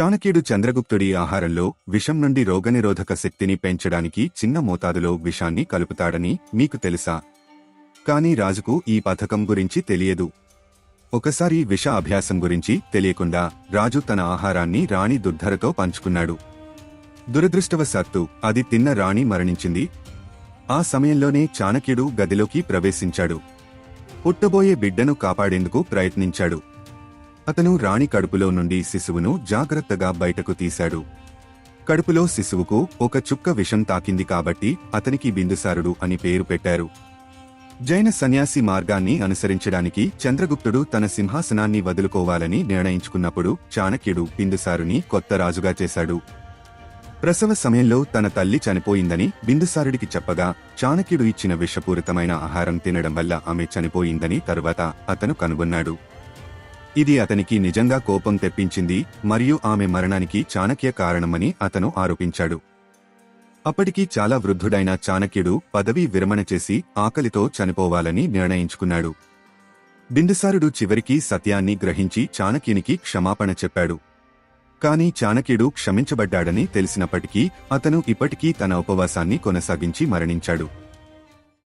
చాణక్యుడు చంద్రగుప్తుడి ఆహారంలో విషం నుండి రోగనిరోధక శక్తిని పెంచడానికి చిన్న మోతాదులో విషాన్ని కలుపుతాడని మీకు తెలుసా? కాని రాజుకు ఈ పథకం గురించి తెలియదు. ఒకసారి విష అభ్యాసం గురించి తెలియకుండా రాజు తన ఆహారాన్ని రాణి దుర్ధరతో పంచుకున్నాడు. దురదృష్టవశాత్తు అది తిన్న రాణి మరణించింది. ఆ సమయంలోనే చాణక్యుడు గదిలోకి ప్రవేశించాడు. పుట్టబోయే బిడ్డను కాపాడేందుకు ప్రయత్నించాడు. అతను రాణి కడుపులో నుండి శిశువును జాగ్రత్తగా బయటకు తీశాడు. కడుపులో శిశువుకు ఒక చుక్క విషం తాకింది కాబట్టి అతనికి బిందుసారుడు అని పేరు పెట్టారు. జైన సన్యాసి మార్గాన్ని అనుసరించడానికి చంద్రగుప్తుడు తన సింహాసనాన్ని వదులుకోవాలని నిర్ణయించుకున్నప్పుడు చాణక్యుడు బిందుసారుని కొత్త రాజుగా చేశాడు. ప్రసవ సమయంలో తన తల్లి చనిపోయిందని బిందుసారుడికి చెప్పగా చాణక్యుడు ఇచ్చిన విషపూరితమైన ఆహారం తినడం వల్ల ఆమె చనిపోయిందని తరువాత అతను కనుగొన్నాడు. ఇది అతనికి నిజంగా కోపం తెప్పించింది మరియు ఆమె మరణానికి చాణక్య కారణమని అతను ఆరోపించాడు. అప్పటికి చాలా వృద్ధుడైన చాణక్యుడు పదవీ విరమణ చేసి ఆకలితో చనిపోవాలని నిర్ణయించుకున్నాడు. బిందుసారుడు చివరికి సత్యాన్ని గ్రహించి చాణక్యునికి క్షమాపణ చెప్పాడు. కాని చాణక్యుడు క్షమించబడ్డాడని తెలిసినప్పటికీ అతను ఇప్పటికీ తన ఉపవాసాన్ని కొనసాగించి మరణించాడు.